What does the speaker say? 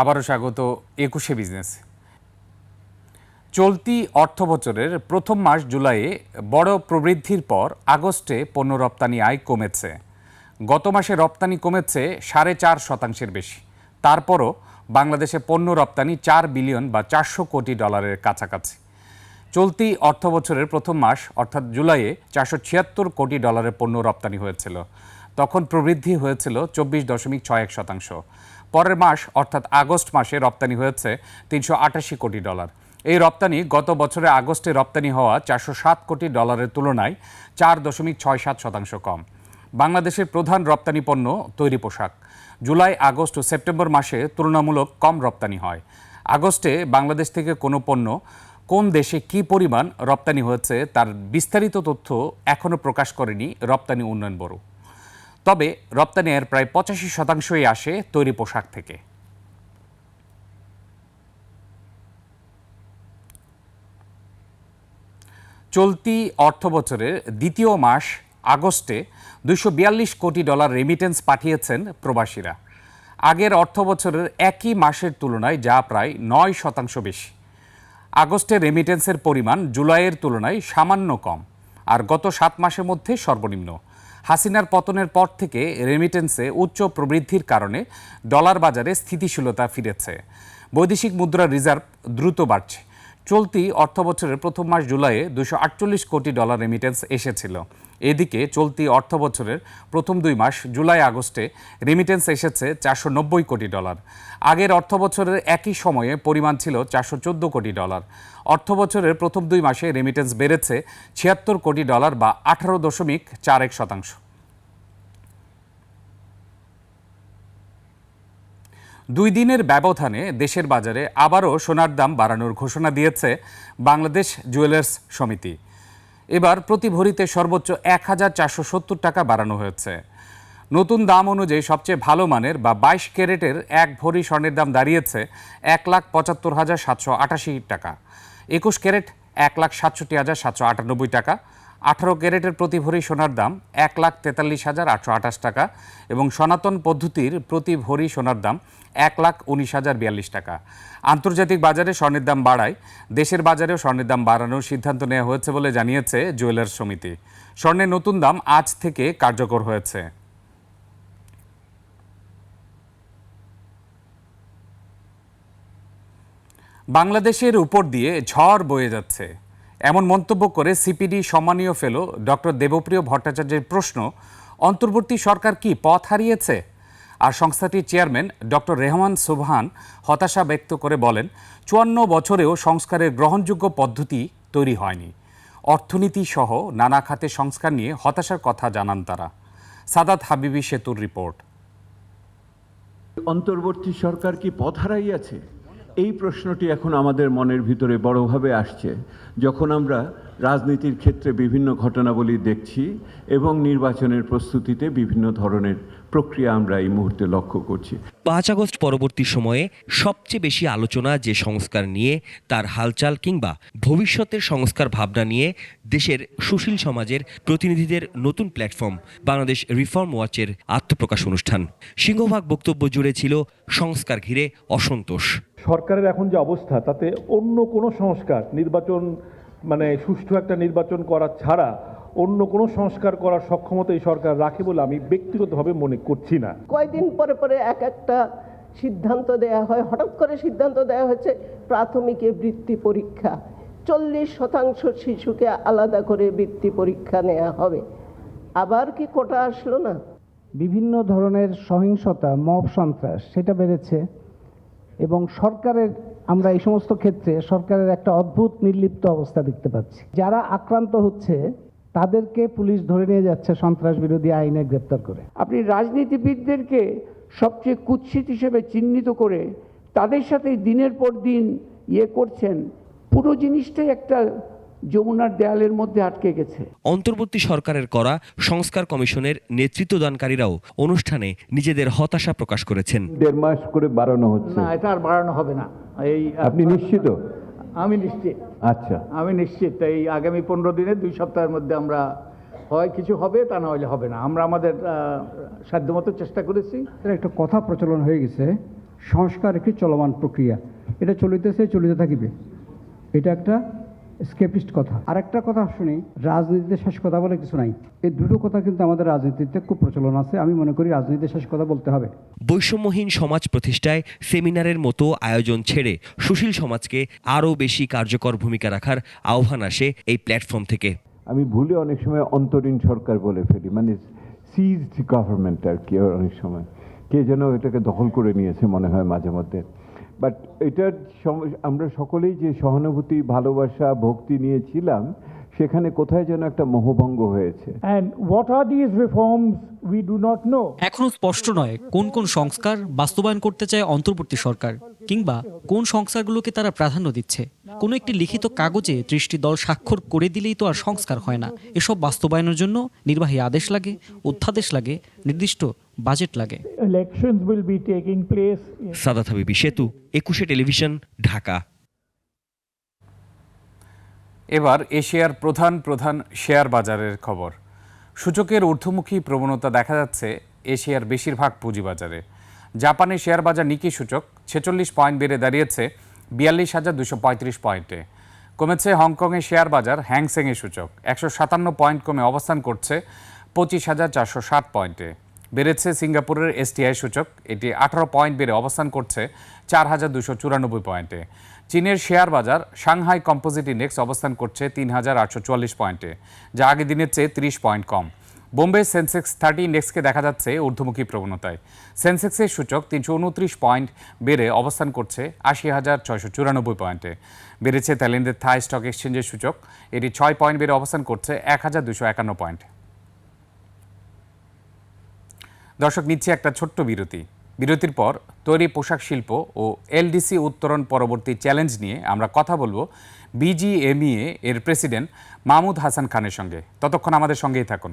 আবারও স্বাগত একুশে বিজনেস। চলতি অর্থ বছরের প্রথম মাস জুলাইয়ে বড় প্রবৃদ্ধির পর আগস্টে পণ্য রপ্তানি আয় কমেছে। গত মাসে রপ্তানি কমেছে সাড়ে চার শতাংশের বেশি। তারপরও বাংলাদেশে পণ্য রপ্তানি চার বিলিয়ন বা চারশো কোটি ডলারের কাছাকাছি। চলতি অর্থ বছরের প্রথম মাস, অর্থাৎ জুলাইয়ে চারশো ছিয়াত্তর কোটি ডলারের পণ্য রপ্তানি হয়েছিল। তখন প্রবৃদ্ধি হয়েছিল চব্বিশ দশমিক ছয় এক শতাংশ। পরের মাস, অর্থাৎ আগস্ট মাসে রপ্তানি হয়েছে তিনশো আটাশি কোটি ডলার। এই রপ্তানি গত বছরে আগস্টে রপ্তানি হওয়া চারশো সাত কোটি ডলারের তুলনায় চার দশমিক ছয় সাত শতাংশ কম। বাংলাদেশের প্রধান রপ্তানি পণ্য তৈরি পোশাক। জুলাই, আগস্ট ও সেপ্টেম্বর মাসে তুলনামূলক কম রপ্তানি হয়। আগস্টে বাংলাদেশ থেকে কোনো পণ্য কোন দেশে কি পরিমাণ রপ্তানি হয়েছে তার বিস্তারিত তথ্য এখনও প্রকাশ করেনি রপ্তানি উন্নয়ন ব্যুরো। তবে রপ্তানি এর প্রায় পঁচাশি শতাংশই আসে তৈরি পোশাক থেকে। চলতি অর্থ বছরের দ্বিতীয় মাস আগস্টে দুশো কোটি ডলার রেমিটেন্স পাঠিয়েছেন প্রবাসীরা। আগের অর্থ বছরের একই মাসের তুলনায় যা প্রায় নয় শতাংশ বেশি। আগস্টে রেমিটেন্সের পরিমাণ জুলাইয়ের তুলনায় সামান্য কম, আর গত সাত মাসের মধ্যে সর্বনিম্ন। হাসিনার পতনের পর থেকে রেমিটেন্সে উচ্চ প্রবৃদ্ধির কারণে ডলার বাজারে স্থিতিশীলতা ফিরেছে। বৈদেশিক মুদ্রা রিজার্ভ দ্রুত বাড়ছে। চলতি অর্থ বছরের প্রথম মাস জুলাইয়ে দুশো আটচল্লিশ কোটি ডলার রেমিটেন্স এসেছিল। এদিকে চলতি অর্থ বছরের প্রথম দুই মাস জুলাই আগস্টে রেমিটেন্স এসেছে চারশো নব্বই কোটি ডলার। আগের অর্থ বছরের একই সময়ে পরিমাণ ছিল চারশো চোদ্দ কোটি ডলার। অর্থ বছরের প্রথম দুই মাসে রেমিটেন্স বেড়েছে ছিয়াত্তর কোটি ডলার বা আঠারো দশমিক চার এক শতাংশ। দুই দিনের ব্যবধানে দেশের বাজারে আবারও সোনার দাম বাড়ানোর ঘোষণা দিয়েছে বাংলাদেশ জুয়েলার্স সমিতি। এবার প্রতি ভরিতে সর্বোচ্চ এক হাজার চারশো সত্তর টাকা বাড়ানো হয়েছে। নতুন দাম অনুযায়ী সবচেয়ে ভালো মানের বা বাইশ ক্যারেটের এক ভরি স্বর্ণের দাম দাঁড়িয়েছে এক লাখ পঁচাত্তর হাজার সাতশো আটাশি টাকা। একুশ ক্যারেট এক লাখ সাতষট্টি হাজার সাতশো আটানব্বই টাকা। আঠারো ক্যারেটের প্রতি ভরি সোনার দাম এক লাখ তেতাল্লিশ হাজার আটশো আঠাশ টাকা এবং সনাতন পদ্ধতির প্রতি ভরি সোনার দাম এক লাখ উনিশ হাজার বিয়াল্লিশ টাকা। আন্তর্জাতিক বাজারে স্বর্ণের দাম বাড়ায়, দেশের বাজারেও স্বর্ণের দাম বাড়ানোর সিদ্ধান্ত নেওয়া হয়েছে বলে জানিয়েছে জুয়েলার্স সমিতি। স্বর্ণের নতুন দাম আজ থেকে কার্যকর হয়েছে। বাংলাদেশের উপর দিয়ে ঝড় বয়ে যাচ্ছে। এমন মন্তব্য করে সিপিডি সম্মানীয় ফেলো ডক্টর দেবপ্রিয় ভট্টাচার্যের প্রশ্ন, অন্তর্বর্তী সরকার কি পথ হারিয়েছে? আর সংস্থাটির চেয়ারম্যান ডক্টর রেহমান সুবহান হতাশা ব্যক্ত করে বলেন, চুয়ান্ন বছরেও সংস্কারের গ্রহণযোগ্য পদ্ধতি তৈরি হয়নি। অর্থনীতি সহ নানা খাতে সংস্কার নিয়ে হতাশার কথা জানান তারা। সাদাত হাবিবি সেতুর রিপোর্ট। অন্তর্বর্তী সরকার কি পথ হারাইয়াছে? এই প্রশ্নটি এখন আমাদের মনের ভিতরে বড়ভাবে আসছে। যখন আমরা রাজনীতির ক্ষেত্রে বিভিন্ন ঘটনাবলী দেখছি এবং নির্বাচনের প্রস্তুতিতে বিভিন্ন ধরনের প্রক্রিয়া আমরা এই মুহূর্তে লক্ষ্য করছি। পাঁচ আগস্ট পরবর্তী সময়ে সবচেয়ে বেশি আলোচনা যে সংস্কার নিয়ে, তার হালচাল কিংবা ভবিষ্যতের সংস্কার ভাবনা নিয়ে দেশের সুশীল সমাজের প্রতিনিধিদের নতুন প্ল্যাটফর্ম, বাংলাদেশ রিফর্ম ওয়াচের আত্মপ্রকাশ অনুষ্ঠান। সিংহভাগ বক্তব্য জুড়ে ছিল সংস্কার ঘিরে অসন্তোষ। সরকারের এখন যে অবস্থা তাতে অন্য কোনো সংস্কার নির্বাচন মানে সুষ্ঠু একটা নির্বাচন করা ছাড়া অন্য কোনো সংস্কার করার সক্ষমতা এই সরকার রাখে বলে আমি ব্যক্তিগতভাবে মনে করছি না। কয়দিন পরে পরে এক একটা সিদ্ধান্ত দেয়া হয় হঠাৎ করে সিদ্ধান্ত দেওয়া হয়েছে প্রাথমিকে বৃত্তি পরীক্ষা। চল্লিশ শতাংশ শিশুকে আলাদা করে বৃত্তি পরীক্ষা নেওয়া হবে। আবার কি কোটা আসলো না? বিভিন্ন ধরনের সহিংসতা মব সন্ত্রাস সেটা বেড়েছে। এবং সরকারের, আমরা এই সমস্ত ক্ষেত্রে সরকারের একটা অদ্ভুত নির্লিপ্ত অবস্থা দেখতে পাচ্ছি। যারা আক্রান্ত হচ্ছে, তাদেরকে পুলিশ ধরে নিয়ে যাচ্ছে সন্ত্রাস বিরোধী আইনে গ্রেপ্তার করে। আপনি রাজনীতিবিদদেরকে সবচেয়ে কুৎসিত হিসেবে চিহ্নিত করে তাদের সাথে দিনের পর দিন ইয়ে করছেন, পুরো জিনিসটাই একটা যমুনার দেয়ালের মধ্যে আটকে গেছে। অন্তর্বর্তী সরকারের করা সংস্কার কমিশনের নেতৃত্বদানকারীরাও অনুষ্ঠানে নিজেদের হতাশা প্রকাশ করেছেন। দেড় মাস করে বাড়ানো হচ্ছে। না এটা আর বাড়ানো হবে না। এই আপনি নিশ্চিত? আমি নিশ্চিত। আচ্ছা। আমি নিশ্চিত এই আগামী পনেরো দিনে দুই সপ্তাহের মধ্যে আমরা হয় কিছু হবে তা না হলে হবে না। আমরা আমাদের সাধ্যমতো চেষ্টা করেছি। একটা কথা প্রচলন হয়ে গেছে। সংস্কার একটি চলমান প্রক্রিয়া। এটা চলিতেছে চলিতে থাকিবে। এটা একটা স্কেপিস্ট কথা। আর একটা কথা শুনি রাজনীতিতে শেষ কথা বলে কিছু নাই। এই দুটো কথা কিন্তু আমাদের রাজনীতিতে খুব প্রচলন আছে আমি মনে করি রাজনীতিতে শেষ কথা বলতে হবে। বৈষম্যহীন সমাজ প্রতিষ্ঠায় সেমিনারের মতো আয়োজন ছেড়ে সুশীল সমাজকে আরও বেশি কার্যকর ভূমিকা রাখার আহ্বান আসে এই প্ল্যাটফর্ম থেকে। আমি ভুলে অনেক সময় অন্তরীণ সরকার বলে ফেলি মানে সিজড গভর্নমেন্ট আর কি অনেক সময়। কে যেন এটাকে দখল করে নিয়েছে মনে হয় মাঝে মধ্যে। বাট এটার আমরা সকলেই যে সহানুভূতি ভালোবাসা ভক্তি নিয়েছিলাম সেখানে কোথায় যেন একটা মোহভঙ্গ হয়েছে। And what are these reforms we do not know. এখনও স্পষ্ট নয় কোন কোন সংস্কার বাস্তবায়ন করতে চায় অন্তর্বর্তী সরকার কিংবা কোন সংস্কারগুলোকে তারা প্রাধান্য দিচ্ছে। কোনো একটি লিখিত কাগজে ত্রিশটি দল স্বাক্ষর করে দিলেই তো আর সংস্কার হয় না। এসব বাস্তবায়নের জন্য নির্বাহী আদেশ লাগে অধ্যাদেশ লাগে নির্দিষ্ট বাজেট লাগে। সাদাত হাবিবি সেতু একুশে টেলিভিশন ঢাকা। এবার এশিয়ার প্রধান প্রধান শেয়ার বাজারের খবর। সূচকের ঊর্ধ্বমুখী প্রবণতা দেখা যাচ্ছে এশিয়ার বেশিরভাগ পুঁজিবাজারে। জাপানের শেয়ার বাজার নিকি সূচক ছেচল্লিশ পয়েন্ট বেড়ে দাঁড়িয়েছে বিয়াল্লিশ হাজার দুশো পঁয়ত্রিশ পয়েন্টে। কমেছে হংকংয়ের শেয়ার বাজার হ্যাংসেংয়ের সূচক। একশো সাতান্ন পয়েন্ট কমে অবস্থান করছে পঁচিশ হাজার চারশো ষাট পয়েন্টে। বেড়েছে সিঙ্গাপুরের এসটিআই সূচক। এটি আঠারো পয়েন্ট বেড়ে অবস্থান করছে চার হাজার দুশো চুরানব্বই পয়েন্টে। চীনের শেয়ার বাজার সাংহাই কম্পোজিট ইন্ডেক্স অবস্থান করছে তিন হাজার আটশো চুয়াল্লিশ পয়েন্টে, যা আগের দিনের চেয়ে ত্রিশ পয়েন্ট কম। বোম্বে সেন্সেক্স থার্টি ইন্ডেক্সকে দেখা যাচ্ছে ঊর্ধ্বমুখী প্রবণতায়। সেন্সেক্সের সূচক তিনশো উনত্রিশ পয়েন্ট বেড়ে অবস্থান করছে আশি হাজার ছয়শো চুরানব্বই পয়েন্টে। বেড়েছে থাইল্যান্ডের থাই স্টক এক্সচেঞ্জের সূচক। এটি ছয় পয়েন্ট বেড়ে অবস্থান করছে এক হাজার দুশো একান্ন পয়েন্ট। দর্শক, নিচ্ছে একটা ছোট্ট বিরতি। বিরতির পর তৈরি পোশাক শিল্প ও এলডিসি উত্তরণ পরবর্তী চ্যালেঞ্জ নিয়ে আমরা কথা বলব বিজিএমইএ এর প্রেসিডেন্ট মাহমুদ হাসান খানের সঙ্গে। ততক্ষণ আমাদের সঙ্গেই থাকুন।